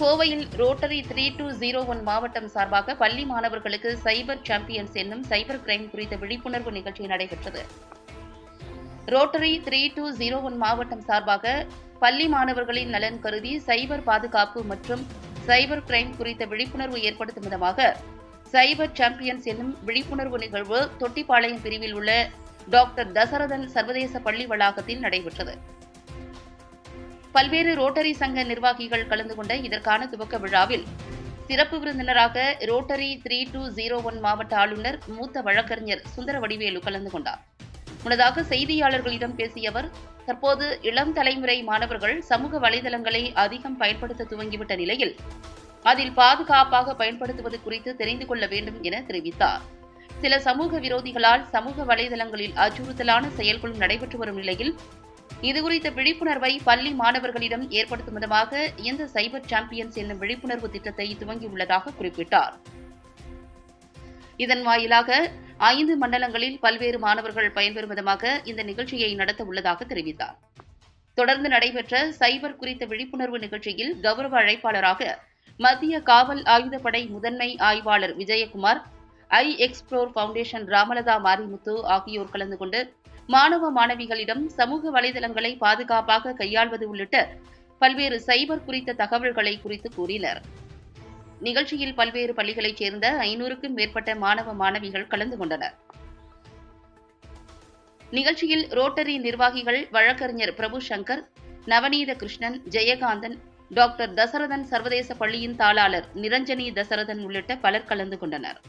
கோவையில் rotary three two zero one மாவட்டம் சார்பாக பள்ளி மாணவர்களுக்கு சைபர் சாம்பியன்ஸ் என்னும் சைபர் கிரைம் குறித்த விழிப்புணர்வு நிகழ்ச்சி நடைபெற்றது. Rotary three two zero one மாவட்டம் சார்பாக பள்ளி மாணவர்களின் நலன் கருதி சைபர் பாதுகாப்பு மற்றும் சைபர் கிரைம் குறித்த விழிப்புணர்வு ஏற்படுத்தும் விதமாக சைபர் சாம்பியன்ஸ் என்னும் விழிப்புணர்வு நிகழ்வு தொட்டிப்பாளையம் பிரிவில் உள்ள டாக்டர் தசரதன் சர்வதேச பள்ளி வளாகத்தில் நடைபெற்றது. பல்வேறு ரோட்டரி சங்க நிர்வாகிகள் கலந்து கொண்ட இதற்கான துவக்க விழாவில் சிறப்பு விருந்தினராக rotary three two zero one மாவட்ட ஆளுநர் மூத்த வழக்கறிஞர் சுந்தர வடிவேலு கலந்து கொண்டார். முன்னதாக செய்தியாளர்களிடம் பேசிய அவர் தற்போது இளம் தலைமுறை மாணவர்கள் சமூக வலைதளங்களை அதிகம் பயன்படுத்த துவங்கிவிட்ட நிலையில் அதில் பாதுகாப்பாக பயன்படுத்துவது குறித்து தெரிந்து கொள்ள வேண்டும் என தெரிவித்தார். சில சமூக விரோதிகளால் சமூக வலைதளங்களில் அச்சுறுத்தலான செயல்களும் நடைபெற்று வரும் நிலையில் இதுகுறித்த விழிப்புணர்வை பள்ளி மாணவர்களிடம் ஏற்படுத்தும் விதமாக இந்த சைபர் சாம்பியன்ஸ் என்னும் விழிப்புணர்வு திட்டத்தை துவங்கியுள்ளதாக குறிப்பிட்டார். இதன் வாயிலாக ஐந்து மண்டலங்களில் பல்வேறு மாணவர்கள் பயன்பெறும் விதமாக இந்த நிகழ்ச்சியை நடத்த உள்ளதாக தெரிவித்தார். தொடர்ந்து நடைபெற்ற சைபர் குறித்த விழிப்புணர்வு நிகழ்ச்சியில் கௌரவ அழைப்பாளராக மத்திய காவல் ஆயுதப்படை முதன்மை ஆய்வாளர் Vijayakumar I explore foundation Ramalatha Marimuthu ஆகியோர் கலந்து கொண்டு மாணவ மாணவிகளிடம் சமூக வலைதளங்களை பாதுகாப்பாக கையாள்வது உள்ளிட்ட பல்வேறு சைபர் குறித்த தகவல்களை குறித்து கூறினர். நிகழ்ச்சியில் பல்வேறு பள்ளிகளைச் சேர்ந்த ஐநூறுக்கும் மேற்பட்ட மாணவ மாணவிகள் கலந்து கொண்டனர். நிகழ்ச்சியில் ரோட்டரி நிர்வாகிகள் வழக்கறிஞர் பிரபு சங்கர் நவநீத கிருஷ்ணன் ஜெயகாந்தன் டாக்டர் தசரதன் சர்வதேச பள்ளியின் தாளாளர் நிரஞ்சனி தசரதன் உள்ளிட்ட பலர் கலந்து கொண்டனர்.